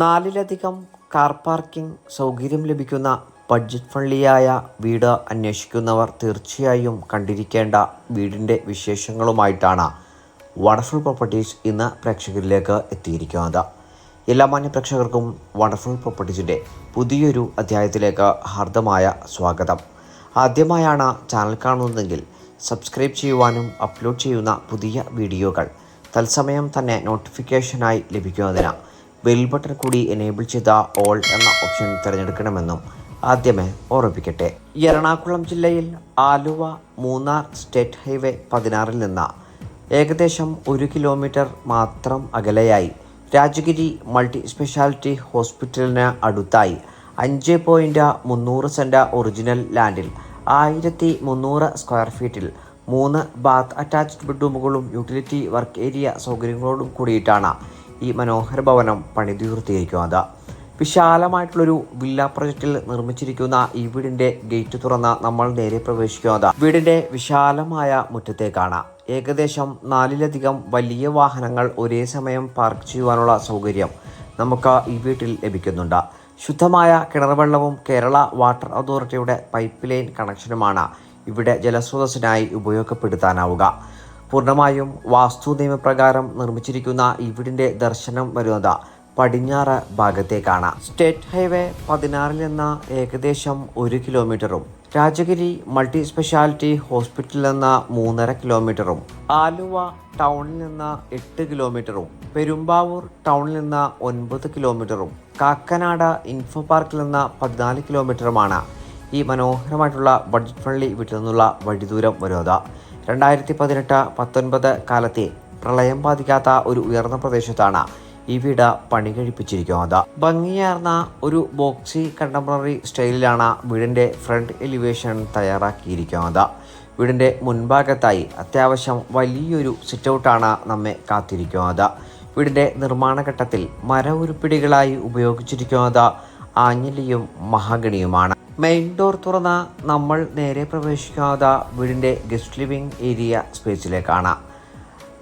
നാലിലധികം car parking സൗകര്യം ലഭിക്കുന്ന budget ഫ്രണ്ട്ലിയായ വീട് അന്വേഷിക്കുന്നവർ തീർച്ചയായും കണ്ടിരിക്കേണ്ട വീടിന്റെ വിശേഷങ്ങളുമായിട്ടാണ് വണ്ടർഫുൾ പ്രോപ്പർട്ടീസ് ഇന്ന് പ്രേക്ഷകരിലേക്ക് എത്തിയിരിക്കുന്നത്. എല്ലാ മാന്യ പ്രേക്ഷകർക്കും വണ്ടർഫുൾ പ്രോപ്പർട്ടീസിന്റെ പുതിയൊരു അധ്യായത്തിലേക്ക് ഹാർദമായ സ്വാഗതം. ആദ്യമായാണ് ചാനൽ കാണുന്നതെങ്കിൽ സബ്സ്ക്രൈബ് ചെയ്യുവാനും അപ്ലോഡ് ചെയ്യുന്ന പുതിയ വീഡിയോകൾ തത്സമയം തന്നെ നോട്ടിഫിക്കേഷനായി ലഭിക്കുന്നതിന് ബെൽ ബട്ടൺ കൂടി എനേബിൾ ചെയ്ത ഓൾ എന്ന ഓപ്ഷൻ തിരഞ്ഞെടുക്കണമെന്നും ആദ്യമേ ഓർമ്മിപ്പിക്കട്ടെ. എറണാകുളം ജില്ലയിൽ ആലുവ മൂന്നാർ സ്റ്റേറ്റ് ഹൈവേ പതിനാറിൽ നിന്ന് ഏകദേശം ഒരു കിലോമീറ്റർ മാത്രം അകലെയായി രാജഗിരി മൾട്ടി സ്പെഷ്യാലിറ്റി ഹോസ്പിറ്റലിന് അടുത്തായി അഞ്ച് പോയിന്റ് മുന്നൂറ് സെന്റ് ഒറിജിനൽ ലാൻഡിൽ ആയിരത്തി മുന്നൂറ് സ്ക്വയർ ഫീറ്റിൽ മൂന്ന് ബാത്ത് അറ്റാച്ച്ഡ് ബെഡ്റൂമുകളും യൂട്ടിലിറ്റി വർക്ക് ഏരിയ സൗകര്യങ്ങളോടും കൂടിയിട്ടാണ് ഈ മനോഹര ഭവനം പണിതീർത്തിയിരിക്കുന്നത് വിശാലമായിട്ടുള്ളൊരു വില്ല പ്രൊജക്റ്റിൽ നിർമ്മിച്ചിരിക്കുന്ന ഈ വീടിന്റെ ഗേറ്റ് തുറന്ന് നമ്മൾ നേരെ പ്രവേശിക്കുന്നത് വീടിന്റെ വിശാലമായ മുറ്റത്തേക്കാണ്. ഏകദേശം നാലിലധികം വലിയ വാഹനങ്ങൾ ഒരേ സമയം പാർക്ക് ചെയ്യുവാനുള്ള സൗകര്യം നമുക്ക് ഈ വീട്ടിൽ ലഭിക്കുന്നുണ്ട്. ശുദ്ധമായ കിണർവെള്ളവും കേരള വാട്ടർ അതോറിറ്റിയുടെ പൈപ്പ് ലൈൻ കണക്ഷനുമാണ് ഇവിടെ ജലസ്രോതസ്സിനായി ഉപയോഗപ്പെടുത്താനാവുക. പൂർണമായും വാസ്തു നിയമപ്രകാരം നിർമ്മിച്ചിരിക്കുന്ന ഈ വീടിന്റെ ദർശനം വരുന്നത് പടിഞ്ഞാറ് ഭാഗത്തേക്കാണ്. സ്റ്റേറ്റ് ഹൈവേ പതിനാറിൽ നിന്ന് ഏകദേശം ഒരു കിലോമീറ്ററും രാജഗിരി മൾട്ടി സ്പെഷ്യാലിറ്റി ഹോസ്പിറ്റലിൽ നിന്ന് മൂന്നര കിലോമീറ്ററും ആലുവ ടൗണിൽ നിന്ന് എട്ട് കിലോമീറ്ററും പെരുമ്പാവൂർ ടൗണിൽ നിന്ന് ഒൻപത് കിലോമീറ്ററും കാക്കനാട് ഇൻഫോ പാർക്കിൽ നിന്ന് പതിനാല് കിലോമീറ്ററുമാണ് ഈ മനോഹരമായിട്ടുള്ള ബഡ്ജറ്റ് ഫ്രണ്ട്ലി വീട്ടിൽ നിന്നുള്ള വഴിദൂരം വരുന്നത്. രണ്ടായിരത്തി പതിനെട്ട് പത്തൊൻപത് കാലത്തെ പ്രളയം ബാധിക്കാത്ത ഒരു ഉയർന്ന പ്രദേശത്താണ് ഈ വീട് പണി കഴിപ്പിച്ചിരിക്കുന്നത് ഭംഗിയാർന്ന ഒരു ബോക്സി കണ്ടംപററി സ്റ്റൈലിലാണ് വീടിന്റെ ഫ്രണ്ട് എലിവേഷൻ തയ്യാറാക്കിയിരിക്കുന്നത്. വീടിന്റെ മുൻഭാഗത്തായി അത്യാവശ്യം വലിയൊരു സിറ്റൗട്ടാണ് നമ്മെ കാത്തിരിക്കുന്നത്. വീടിന്റെ നിർമ്മാണ ഘട്ടത്തിൽ മര ഉരുപ്പിടികളായി ഉപയോഗിച്ചിരിക്കുന്നത് ആഞ്ഞിലിയും മഹാഗണിയുമാണ്. മെയിൻ ഡോർ തുറന്ന നമ്മൾ നേരെ പ്രവേശിക്കാത്ത വീടിന്റെ ഗസ്റ്റ് ലിവിംഗ് ഏരിയ സ്പേസിലേക്കാണ്.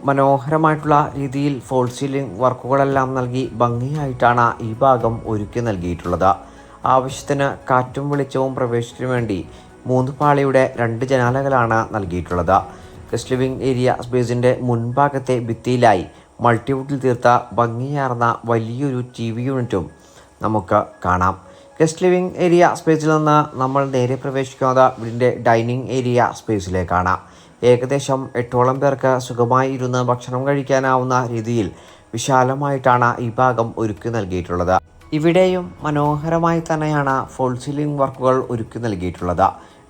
മനോഹരമായിട്ടുള്ള രീതിയിൽ ഫോൾ സീലിംഗ് വർക്കുകളെല്ലാം നൽകി ഭംഗിയായിട്ടാണ് ഈ ഭാഗം ഒരുക്കി നൽകിയിട്ടുള്ളത്. ആവശ്യത്തിന് കാറ്റും വെളിച്ചവും പ്രവേശനത്തിനു വേണ്ടി മൂന്ന് പാളിയുടെ രണ്ട് ജനാലകളാണ് നൽകിയിട്ടുള്ളത്. ഗസ്റ്റ് ലിവിംഗ് ഏരിയ സ്പേസിന്റെ മുൻഭാഗത്തെ ഭിത്തിയിലായി മൾട്ടിവുഡിൽ തീർത്ത ഭംഗിയാർന്ന വലിയൊരു ടി വി യൂണിറ്റും നമുക്ക് കാണാം. ഗസ്റ്റ് ലിവിംഗ് ഏരിയ സ്പേസിൽ നിന്ന് നമ്മൾ നേരെ പ്രവേശിക്കുന്നത് വീടിന്റെ ഡൈനിങ് ഏരിയ സ്പേസിലേക്കാണ്. ഏകദേശം എട്ടോളം പേർക്ക് സുഖമായി ഇരുന്ന് ഭക്ഷണം കഴിക്കാനാവുന്ന രീതിയിൽ വിശാലമായിട്ടാണ് ഈ ഭാഗം ഒരുക്കി നൽകിയിട്ടുള്ളത്. ഇവിടെയും മനോഹരമായി തന്നെയാണ് ഫോൾ സീലിംഗ് വർക്കുകൾ ഒരുക്കി നൽകിയിട്ടുള്ളത്.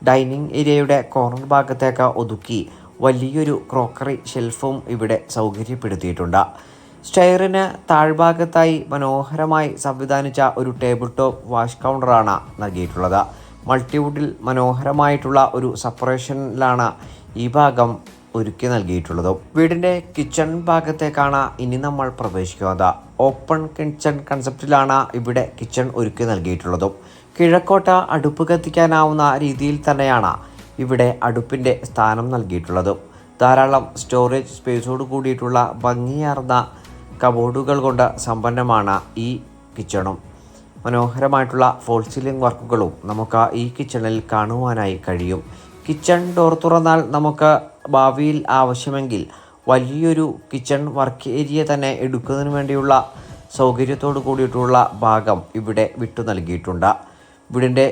ഡൈനിങ് ഏരിയയുടെ കോർണർ ഭാഗത്തേക്ക് ഒതുക്കി വലിയൊരു ക്രോക്കറി ഷെൽഫും ഇവിടെ സൗകര്യപ്പെടുത്തിയിട്ടുണ്ട്. സ്റ്റെയറിന് താഴ്ഭാഗത്തായി മനോഹരമായി സംവിധാനിച്ച ഒരു ടേബിൾ ടോപ്പ് വാഷ് കൗണ്ടറാണ് നൽകിയിട്ടുള്ളത്. മൾട്ടിവുഡിൽ മനോഹരമായിട്ടുള്ള ഒരു സെപ്പറേഷനിലാണ് ഈ ഭാഗം ഒരുക്കി നൽകിയിട്ടുള്ളത്. വീടിന്റെ കിച്ചൺ ഭാഗത്തേക്കാണ് ഇനി നമ്മൾ പ്രവേശിക്കുന്നത്. ഓപ്പൺ കിച്ചൺ കൺസെപ്റ്റിലാണ് ഇവിടെ കിച്ചൺ ഒരുക്കി നൽകിയിട്ടുള്ളത്. കിഴക്കോട്ട അടുപ്പ് കത്തിക്കാനാവുന്ന രീതിയിൽ തന്നെയാണ് ഇവിടെ അടുപ്പിന്റെ സ്ഥാനം നൽകിയിട്ടുള്ളത്. ധാരാളം സ്റ്റോറേജ് സ്പേസോട് കൂടിയിട്ടുള്ള ഭംഗിയാർന്ന കബോർഡുകൾ കൊണ്ട് സമ്പന്നമാണ് ഈ കിച്ചണും. മനോഹരമായിട്ടുള്ള ഫോൾ സീലിംഗ് വർക്കുകളും നമുക്ക് ഈ കിച്ചണിൽ കാണുവാനായി കഴിയും. കിച്ചൺ ഡോർ തുറന്നാൽ നമുക്ക് ഭാവിയിൽ ആവശ്യമെങ്കിൽ വലിയൊരു കിച്ചൺ വർക്ക് ഏരിയ തന്നെ എടുക്കുന്നതിന് വേണ്ടിയുള്ള സൗകര്യത്തോട് കൂടിയിട്ടുള്ള ഭാഗം ഇവിടെ വിട്ടു നൽകിയിട്ടുണ്ട്. വീടിന്റെ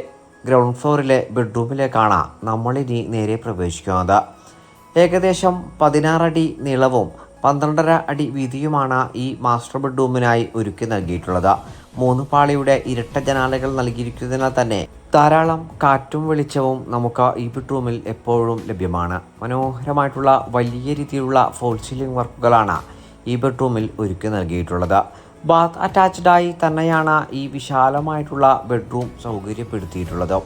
ഗ്രൗണ്ട് ഫ്ലോറിലെ ബെഡ്റൂമിലേക്കാണ് നമ്മളിനി നേരെ പ്രവേശിക്കുന്നത്. ഏകദേശം പതിനാറടി നീളവും പന്ത്രണ്ടര അടി വീതിയുമാണ് ഈ മാസ്റ്റർ ബെഡ്റൂമിനായി ഒരുക്കി നൽകിയിട്ടുള്ളത്. മൂന്ന് പാളിയുടെ ഇരട്ട ജനാലകൾ നൽകിയിരിക്കുന്നതിനാൽ തന്നെ ധാരാളം കാറ്റും വെളിച്ചവും നമുക്ക് ഈ ബെഡ്റൂമിൽ എപ്പോഴും ലഭ്യമാണ്. മനോഹരമായിട്ടുള്ള വലിയ രീതിയിലുള്ള ഫോൾ സീലിംഗ് വർക്കുകളാണ് ഈ ബെഡ്റൂമിൽ ഒരുക്കി നൽകിയിട്ടുള്ളത്. ബാത്ത് അറ്റാച്ച്ഡായി തന്നെയാണ് ഈ വിശാലമായിട്ടുള്ള ബെഡ്റൂം സൗകര്യപ്പെടുത്തിയിട്ടുള്ളത്.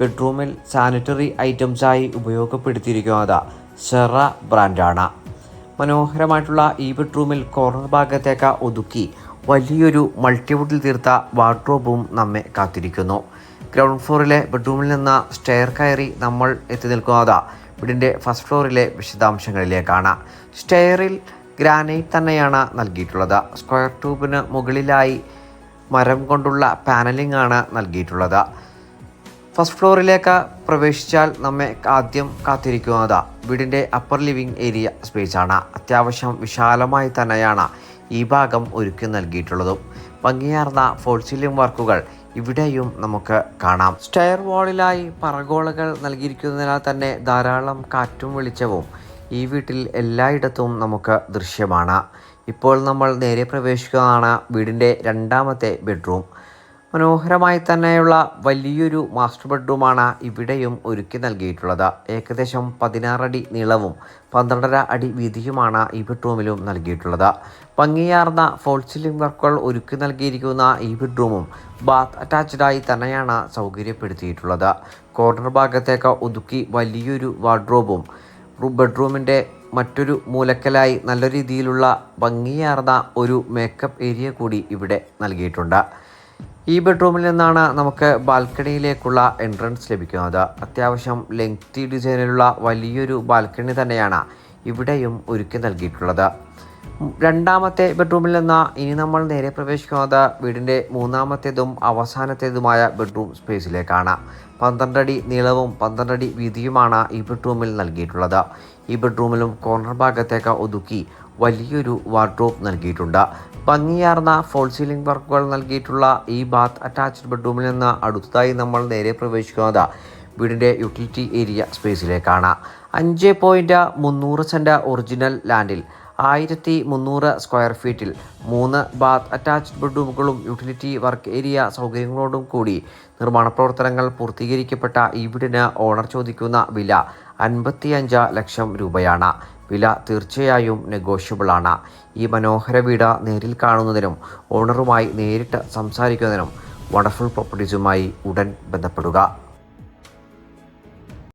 ബെഡ്റൂമിൽ സാനിറ്ററി ഐറ്റംസായി ഉപയോഗപ്പെടുത്തിയിരിക്കുന്നത് സെറ ബ്രാൻഡാണ്. മനോഹരമായിട്ടുള്ള ഈ ബെഡ്റൂമിൽ കോർണർ ഭാഗത്തേക്ക് ഒതുക്കി വലിയൊരു മൾട്ടിവുഡിൽ തീർത്ത വാർഡ്രോബും നമ്മെ കാത്തിരിക്കുന്നു. ഗ്രൗണ്ട് ഫ്ലോറിലെ ബെഡ്റൂമിൽ നിന്ന് സ്റ്റെയർ കയറി നമ്മൾ എത്തി നിൽക്കുന്നത് വീടിന്റെ ഫസ്റ്റ് ഫ്ലോറിലെ വിശദാംശങ്ങളിലേക്കാണ്. സ്റ്റെയറിൽ ഗ്രാനൈറ്റ് തന്നെയാണ് നൽകിയിട്ടുള്ളത്. സ്ക്വയർ ട്യൂബിന് മുകളിലായി മരം കൊണ്ടുള്ള പാനലിംഗ് ആണ് നൽകിയിട്ടുള്ളത്. ഫസ്റ്റ് ഫ്ലോറിലേക്ക് പ്രവേശിച്ചാൽ നമ്മെ ആദ്യം കാത്തിരിക്കുന്നത് വീടിന്റെ അപ്പർ ലിവിംഗ് ഏരിയ സ്പേസ് ആണ്. അത്യാവശ്യം വിശാലമായി തന്നെയാണ് ഈ ഭാഗം ഒരുക്കി നൽകിയിട്ടുള്ളതും. ഭംഗിയാർന്ന ഫോൾ സീലിംഗ് വർക്കുകൾ ഇവിടെയും നമുക്ക് കാണാം. സ്റ്റെയർ വാളിലായി പറഗോളകൾ നൽകിയിരിക്കുന്നതിനാൽ തന്നെ ധാരാളം കാറ്റും വെളിച്ചവും ഈ വീട്ടിൽ എല്ലായിടത്തും നമുക്ക് ദൃശ്യമാണ്. ഇപ്പോൾ നമ്മൾ നേരെ പ്രവേശിക്കുന്നതാണ് വീടിന്റെ രണ്ടാമത്തെ ബെഡ്റൂം മനോഹരമായി തന്നെയുള്ള വലിയൊരു മാസ്റ്റർ ബെഡ്റൂമാണ് ഇവിടെയും ഒരുക്കി നൽകിയിട്ടുള്ളത്. ഏകദേശം പതിനാറടി നീളവും പന്ത്രണ്ടര അടി വീതിയുമാണ് ഈ ബെഡ്റൂമിലും നൽകിയിട്ടുള്ളത്. ഭംഗിയാർന്ന ഫോൾ സീലിംഗ് വർക്കുകൾ ഒരുക്കി നൽകിയിരിക്കുന്ന ഈ ബെഡ്റൂമും ബാത്ത് അറ്റാച്ച്ഡായി തന്നെയാണ് സൗകര്യപ്പെടുത്തിയിട്ടുള്ളത്. കോർണർ ഭാഗത്തേക്ക് ഒതുക്കി വലിയൊരു വാർഡ്രോബും ബെഡ്റൂമിന്റെ മറ്റൊരു മൂലക്കലായി നല്ല രീതിയിലുള്ള ഭംഗിയാർന്ന ഒരു മേക്കപ്പ് ഏരിയ കൂടി ഇവിടെ നൽകിയിട്ടുണ്ട്. ഈ ബെഡ്റൂമിൽ നിന്നാണ് നമുക്ക് ബാൽക്കണിയിലേക്കുള്ള എൻട്രൻസ് ലഭിക്കുന്നത്. അത്യാവശ്യം ലെങ്തി ഡിസൈനിലുള്ള വലിയൊരു ബാൽക്കണി തന്നെയാണ് ഇവിടെയും ഒരുക്കി നൽകിയിട്ടുള്ളത്. രണ്ടാമത്തെ ബെഡ്റൂമിൽ നിന്ന് ഇനി നമ്മൾ നേരെ പ്രവേശിക്കുന്നത് വീടിന്റെ മൂന്നാമത്തേതും അവസാനത്തേതുമായ ബെഡ്റൂം സ്പേസിലേക്കാണ് പന്ത്രണ്ടടി നീളവും പന്ത്രണ്ടടി വീതിയുമാണ് ഈ ബെഡ്റൂമിൽ നൽകിയിട്ടുള്ളത്. ഈ ബെഡ്റൂമിലും കോർണർ ഭാഗത്തേക്ക് ഒതുക്കി വലിയൊരു വാർഡ്രോബ് നൽകിയിട്ടുണ്ട്. ഭംഗിയാർന്ന ഫോൾ സീലിംഗ് വർക്കുകൾ നൽകിയിട്ടുള്ള ഈ ബാത്ത് അറ്റാച്ച്ഡ് ബെഡ്റൂമിൽ നിന്ന് അടുത്തതായി നമ്മൾ നേരെ പ്രവേശിക്കുന്നത് വീടിന്റെ യൂട്ടിലിറ്റി ഏരിയ സ്പേസിലേക്കാണ് അഞ്ച് പോയിന്റ് മുന്നൂറ് സെന്റ് ഒറിജിനൽ ലാൻഡിൽ ആയിരത്തി മുന്നൂറ് സ്ക്വയർ ഫീറ്റിൽ മൂന്ന് ബാത്ത് അറ്റാച്ച്ഡ് ബെഡ്റൂമുകളും യൂട്ടിലിറ്റി വർക്ക് ഏരിയ സൗകര്യങ്ങളോടും കൂടി നിർമ്മാണ പ്രവർത്തനങ്ങൾ പൂർത്തീകരിക്കപ്പെട്ട ഈ വീടിന് ഓണർ ചോദിക്കുന്ന വില അൻപത്തിയഞ്ച് ലക്ഷം രൂപയാണ്. വില തീർച്ചയായും നെഗോഷ്യബിൾ ആണ്. ഈ മനോഹര വീട് നേരിൽ കാണുന്നതിനും ഓണറുമായി നേരിട്ട് സംസാരിക്കുന്നതിനും വണ്ടർഫുൾ പ്രോപ്പർട്ടീസുമായി ഉടൻ ബന്ധപ്പെടുക.